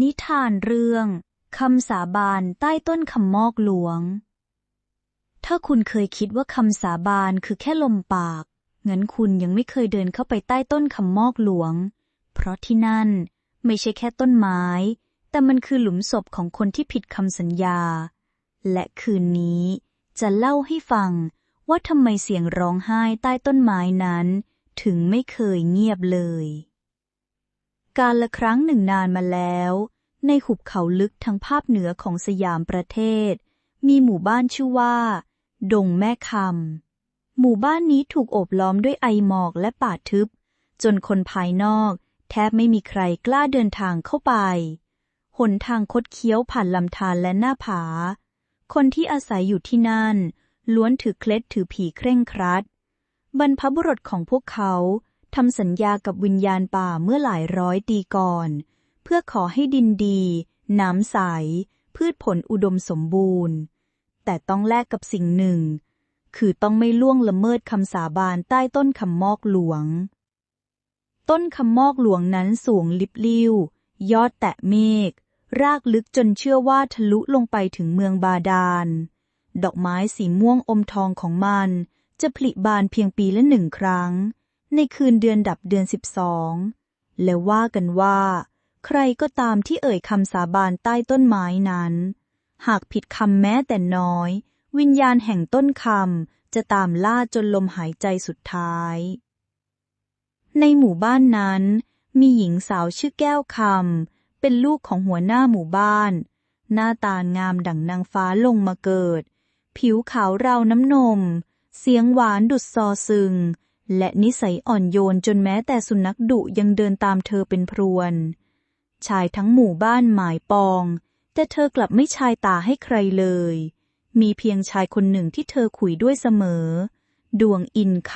นิทานเรื่องคำสาบานใต้ต้นคำมอกหลวง ถ้าคุณเคยคิดว่าคำสาบานคือแค่ลมปาก งั้นคุณยังไม่เคยเดินเข้าไปใต้ต้นคำมอกหลวง เพราะที่นั่นไม่ใช่แค่ต้นไม้ แต่มันคือหลุมศพของคนที่ผิดคำสัญญา และคืนนี้จะเล่าให้ฟังว่าทำไมเสียงร้องไห้ใต้ต้นไม้นั้น ถึงไม่เคยเงียบเลย การละครั้งหนึ่งนานมาแล้ว ในหุบเขาลึกทางภาคเหนือของสยามประเทศ มีหมู่บ้านชื่อว่า ดงแม่คำหมู่บ้านนี้ถูกโอบล้อมด้วยไอหมอกและป่าทึบ จนคนภายนอก แทบไม่มีใครกล้าเดินทางเข้าไป หนทางคดเคี้ยวผ่านลำธารและหน้าผา คนที่อาศัยอยู่ที่นั่น ล้วนถือเคล็ดถือผีเคร่งครัด บรรพบุรุษของพวกเขา ทำสัญญากับวิญญาณป่าเมื่อหลายร้อยปีก่อน เพื่อขอให้ดินดี น้ำใส พืชผลอุดมสมบูรณ์ แต่ต้องแลกกับสิ่งหนึ่ง คือต้องไม่ล่วงละเมิดคำสาบานใต้ต้นคำมอกหลวง ต้นคำมอกหลวงนั้นสูงลิบลิ่วยอดแตะเมฆ รากลึกจนเชื่อว่าทะลุลงไปถึงเมืองบาดาล ดอกไม้สีม่วงอมทองของมัน จะผลิบานเพียงปีละหนึ่งครั้ง ในคืนเดือนดับเดือนสิบสองและว่ากันว่า ใครก็ตามที่เอ่ยคำสาบานใต้ต้นไม้นั้น หากผิดคำแม้แต่น้อย วิญญาณแห่งต้นคำจะตามล่าจนลมหายใจสุดท้าย ในหมู่บ้านนั้น มีหญิงสาวชื่อแก้วคำเป็นลูกของหัวหน้าหมู่บ้าน หน้าตางามดั่งนางฟ้าลงมาเกิด ผิวขาวราวน้ำนม เสียงหวานดุดซอซึง และนิสัยอ่อนโยนจนแม้แต่สุนัขดุยังเดินตามเธอเป็นพรวน ชายทั้งหมู่บ้านหมายปอง แต่เธอกลับไม่ชายตาให้ใครเลย มีเพียงชายคนหนึ่งที่เธอคุยด้วยเสมอ ดวงอินค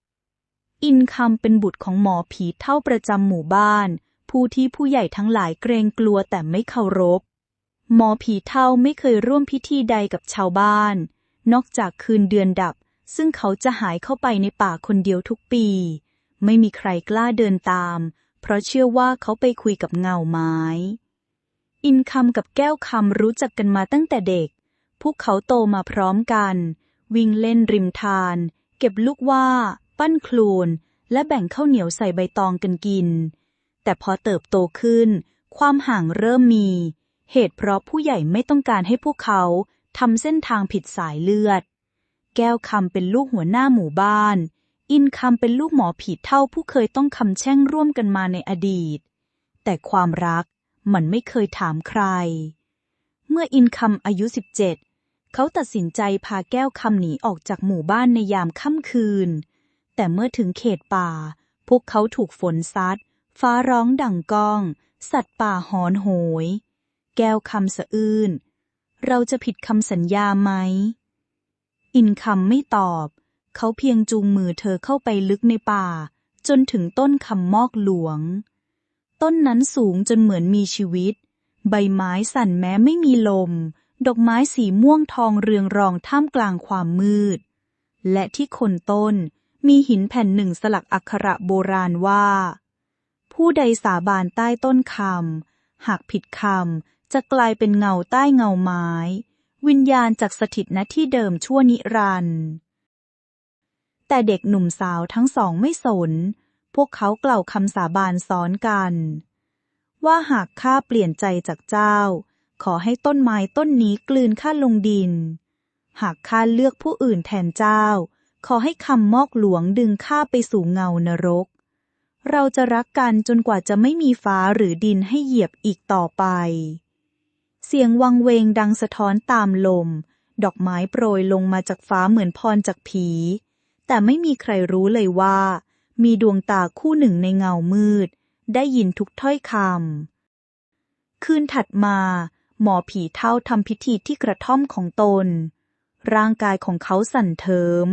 ำอินคำเป็นบุตรของหมอผีเท่าประจำหมู่บ้าน ผู้ที่ผู้ใหญ่ทั้งหลายเกรงกลัวแต่ไม่เคารพ หมอผีเท่าไม่เคยร่วมพิธีใดกับชาวบ้าน นอกจากคืนเดือนดับ ซึ่งเขาจะหายเข้าไปในป่าคนเดียวทุกปี ไม่มีใครกล้าเดินตาม เพราะเชื่อว่าเขาไปคุยกับเงาไม้ อินคำกับแก้วคำรู้จักกันมาตั้งแต่เด็ก พวกเขาโตมาพร้อมกัน วิ่งเล่นริมทาน เก็บลูกว่า ปั้นโคลน และแบ่งข้าวเหนียวใส่ใบตองกันกิน แต่พอเติบโตขึ้น ความห่างเริ่มมี เหตุเพราะผู้ใหญ่ไม่ต้องการให้พวกเขาทำเส้นทางผิดสายเลือด แก้วคำเป็นลูกหัวหน้าหมู่บ้าน อินคำเป็นลูกหมอผีเท่าผู้เคยต้องคำแช่งร่วมกันมาในอดีต แต่ความรักมันไม่เคยถามใคร เมื่ออินคำอายุ 17 เขาตัดสินใจพาแก้วคำหนีออกจากหมู่บ้านในยามค่ำคืน แต่เมื่อถึงเขตป่า พวกเขาถูกฝนซัด ฟ้าร้องดังก้อง สัตว์ป่าหอนโหย แก้วคำสะอื้น เราจะผิดคำสัญญาไหม อินคำไม่ตอบ เขาเพียงจูงมือเธอเข้าไปลึกในป่า จนถึงต้นคำมอกหลวง ต้นนั้นสูงจนเหมือนมีชีวิต ใบไม้สั่นแม้ไม่มีลม ดอกไม้สีม่วงทองเรืองรองท่ามกลางความมืด และที่คนต้นมีหินแผ่นหนึ่งสลักอักขระโบราณว่า ผู้ใดสาบานใต้ต้นคำหากผิดคำจะกลายเป็นเงาใต้เงาไม้ วิญญาณจากสถิตณที่เดิมชั่วนิรันดร์แต่เด็กหนุ่มสาวทั้งสองไม่สน พวกเขากล่าวคำสาบานซ้อนกัน ว่าหากข้าเปลี่ยนใจจากเจ้า ขอให้ต้นไม้ต้นนี้กลืนข้าลงดิน หากข้าเลือกผู้อื่นแทนเจ้า ขอให้คำมอกหลวงดึงข้าไปสู่เงานรก เราจะรักกันจนกว่าจะไม่มีฟ้าหรือดินให้เหยียบอีกต่อไป เสียงวังเวงดังสะท้อนตามลม ดอกไม้โปรยลงมาจากฟ้าเหมือนพรจากผี แต่ไม่มีใครรู้เลยว่า มีดวงตาคู่หนึ่งในเงามืด ได้ยินทุกถ้อยคำ คืนถัดมา หมอผีเท่าทำพิธีที่กระท่อมของตน ร่างกายของเขาสั่นเทิม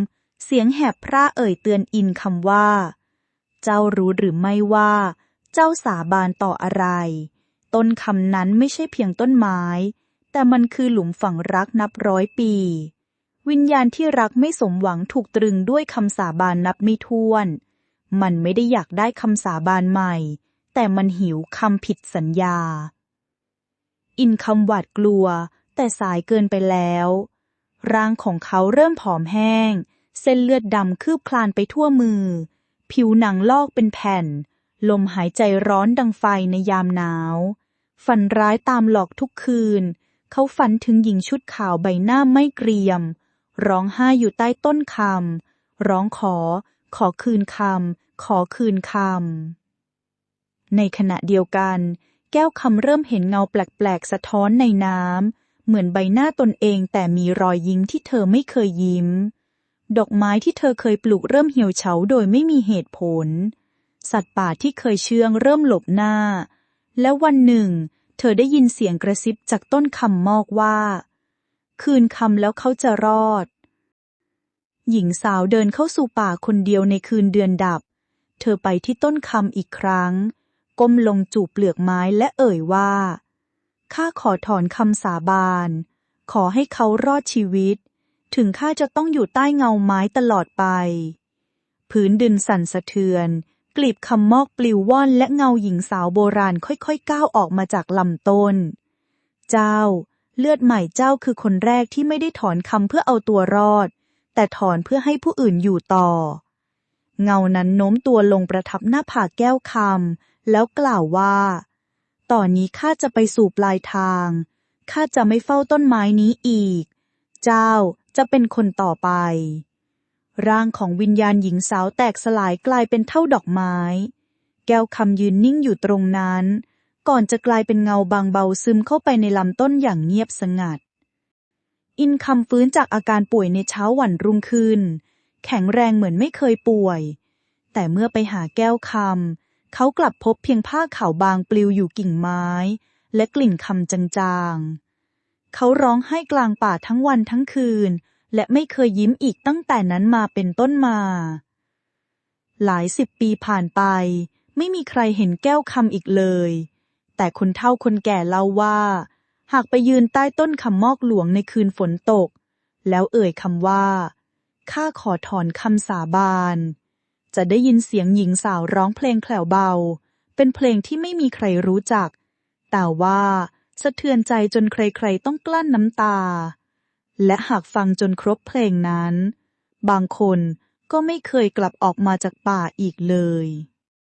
เสียงแหบพร่าเอ่ยเตือนอินคำว่า เจ้ารู้หรือไม่ว่า เจ้าสาบานต่ออะไร ต้นคำนั้นไม่ใช่เพียงต้นไม้ แต่มันคือหลุมฝังรักนับร้อยปี วิญญาณที่รักไม่สมหวังถูกตรึงด้วยคำสาบานนับไม่ถ้วน มันไม่ได้อยากได้คำสาบานใหม่ แต่มันหิวคำผิดสัญญา อินคำหวาดกลัว แต่สายเกินไปแล้ว ร่างของเขาเริ่มผอมแห้ง เส้นเลือดดำคืบคลานไปทั่วมือ ผิวหนังลอกเป็นแผ่นลมหายใจร้อนดังไฟในยามหนาว ฝันร้ายตามหลอกทุกคืน เขาฝันถึงหญิงชุดขาวใบหน้าไม่เกรียม ร้องไห้อยู่ใต้ต้นคำ ร้องขอ ขอคืนคำ ขอคืนคำ ในขณะเดียวกัน แก้วคำเริ่มเห็นเงาแปลกๆสะท้อนในน้ำ เหมือนใบหน้าตนเองแต่มีรอยยิ้มที่เธอไม่เคยยิ้ม ดอกไม้ที่เธอเคยปลูกเริ่มเหี่ยวเฉาโดยไม่มีเหตุผล สัตว์ป่าที่เคยเชื่องเริ่มหลบหน้าแล้ววันหนึ่ง เธอได้ยินเสียงกระซิบจากต้นคำมอกว่า คืนคำแล้วเขาจะรอด หญิงสาวเดินเข้าสู่ป่าคนเดียวในคืนเดือนดับ เธอไปที่ต้นคำอีกครั้ง ก้มลงจูบเปลือกไม้และเอ่ยว่า ข้าขอถอนคำสาบาน ขอให้เขารอดชีวิต ถึงข้าจะต้องอยู่ใต้เงาไม้ตลอดไป พื้นดินสั่นสะเทือน กลีบคำมอกปลิวว่อนและเงาหญิงสาวโบราณค่อยๆก้าวออกมาจากลำต้น เจ้า เลือดใหม่เจ้าคือคนแรกที่ไม่ได้ถอนคำเพื่อเอาตัวรอด แต่ถอนเพื่อให้ผู้อื่นอยู่ต่อ เงานั้นโน้มตัวลงประทับหน้าผากแก้วคำแล้วกล่าวว่า ต่อนนี้ข้าจะไปสู่ปลายทาง ข้าจะไม่เฝ้าต้นไม้นี้อีก เจ้าจะเป็นคนต่อไป ร่างของวิญญาณหญิงสาวแตกสลายกลายเป็นเท่าดอกไม้ แก้วคำยืนนิ่งอยู่ตรงนั้น ก่อนจะกลายเป็นเงาบางเบาซึมเข้าไปในลำต้นอย่างเงียบสงัด อินคำฟื้นจากอาการป่วยในเช้าวันรุ่งขึ้น แข็งแรงเหมือนไม่เคยป่วย แต่เมื่อไปหาแก้วคำเขากลับพบเพียงผ้าขาวบางปลิวอยู่กิ่งไม้ และกลิ่นคำจางๆ เขาร้องไห้กลางป่าทั้งวันทั้งคืน และไม่เคยยิ้มอีกตั้งแต่นั้นมาเป็นต้นมา หลายสิบปีผ่านไป ไม่มีใครเห็นแก้วคำอีกเลย แต่คนเฒ่าคนแก่เล่าว่า หากไปยืนใต้ต้นคำมอกหลวงในคืนฝนตก แล้วเอ่ยคำว่าข้าขอถอนคำสาบาน จะได้ยินเสียงหญิงสาวร้องเพลงแผลวเบา เป็นเพลงที่ไม่มีใครรู้จัก แต่ว่าสะเทือนใจจนใครๆต้องกลั้นน้ำตา และหากฟังจนครบเพลงนั้น บางคนก็ไม่เคยกลับออกมาจากป่าอีกเลย